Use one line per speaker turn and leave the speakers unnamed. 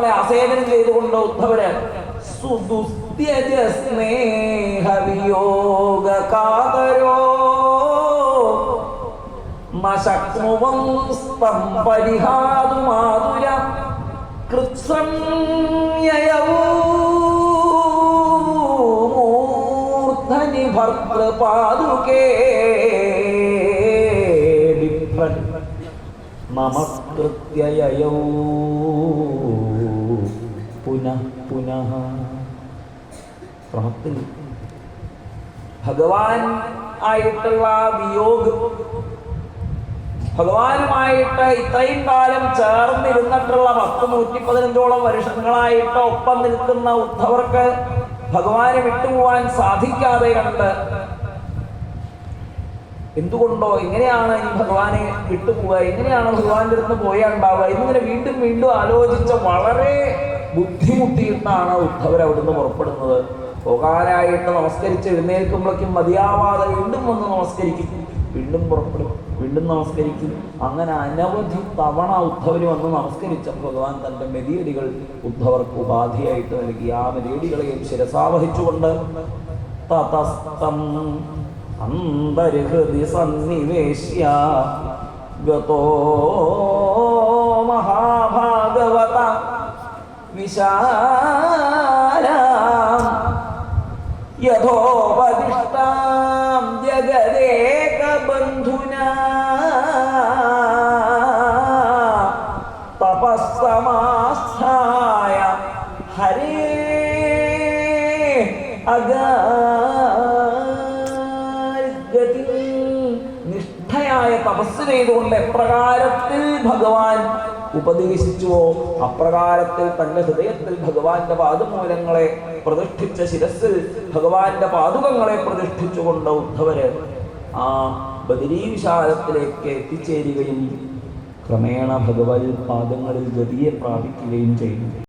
പാദങ്ങളെ ആസേവനം ചെയ്തുകൊണ്ട് ഉദ്ധവര് സ്നേഹവിയോഗ സ്നേഹ വിയോഗ കാതരോ നശക്നുവം സ്തംപരിഹാതു മാതുര കൃത്സംയയൗ മൂർധനി ഭർത്തൃപാദുകേ വിഭ്രൻ നമസ്കൃത്യയയൗ പുനഃ പ്രാപ്തി ഭഗവാൻ ആയിട്ടുള്ള വിയോഗം ഭഗവാനുമായിട്ട് ഇത്രയും കാലം ചേർന്നിരുന്നിട്ടുള്ള പത്ത് നൂറ്റി പതിനഞ്ചോളം വർഷങ്ങളായിട്ട് ഒപ്പം നിൽക്കുന്ന ഉദ്ധവർക്ക് ഭഗവാനെ വിട്ടുപോവാൻ സാധിക്കാതെ കണ്ട് എന്തുകൊണ്ടോ? എങ്ങനെയാണ് ഈ ഭഗവാനെ വിട്ടുപോവുക? എങ്ങനെയാണ് ഭഗവാന്റെ അടുത്ത് പോയാൽ ഉണ്ടാവുക? എന്നിങ്ങനെ വീണ്ടും വീണ്ടും ആലോചിച്ച വളരെ ബുദ്ധിമുട്ടിയിട്ടാണ് ഉദ്ധവർ അവിടുന്ന് പുറപ്പെടുന്നത്. പോകാനായിട്ട് നമസ്കരിച്ച് എഴുന്നേൽക്കുമ്പോഴേക്കും മതിയാവാതെ വീണ്ടും വന്ന് നമസ്കരിക്കും. വീണ്ടും പുറപ്പെടും. വീണ്ടും നമസ്കരിക്കും. അങ്ങനെ അനവധി തവണ ഉദ്ധവന് വന്ന് നമസ്കരിച്ച ഭഗവാൻ തന്റെ മെതിയടികൾ ഉദ്ധവർക്ക് ഉപാധിയായിട്ട് നൽകി. ആ മെതിയടികളെയും ശിരസാവഹിച്ചുകൊണ്ട് തതസ്തം അന്തർഹൃദി സന്നിവേശ്യ. ഗതോ മഹാഭാഗവത വിശാലാം. യഥോപദിഷ്ടാം ജഗദേകബന്ധുന. തപസ്സമാസ്ഥായ ഹരേ അഗതി തപസ് ചെയ്തുകൊണ്ട് എപ്രകാരത്തിൽ ഭഗവാൻ ഉപദേശിച്ചുവോ അപ്രകാരത്തിൽ തന്റെ ഹൃദയത്തിൽ ഭഗവാന്റെ പാദമൂലങ്ങളെ പ്രതിഷ്ഠിച്ച ശിരസിൽ ഭഗവാന്റെ പാതുകങ്ങളെ പ്രതിഷ്ഠിച്ചുകൊണ്ട് ഉദ്ധവര് ആ ബദരീവിശാലത്തിലേക്ക് എത്തിച്ചേരുകയും ക്രമേണ ഭഗവത് പാദങ്ങളിൽ ഗതിയെ പ്രാപിക്കുകയും ചെയ്യുന്നു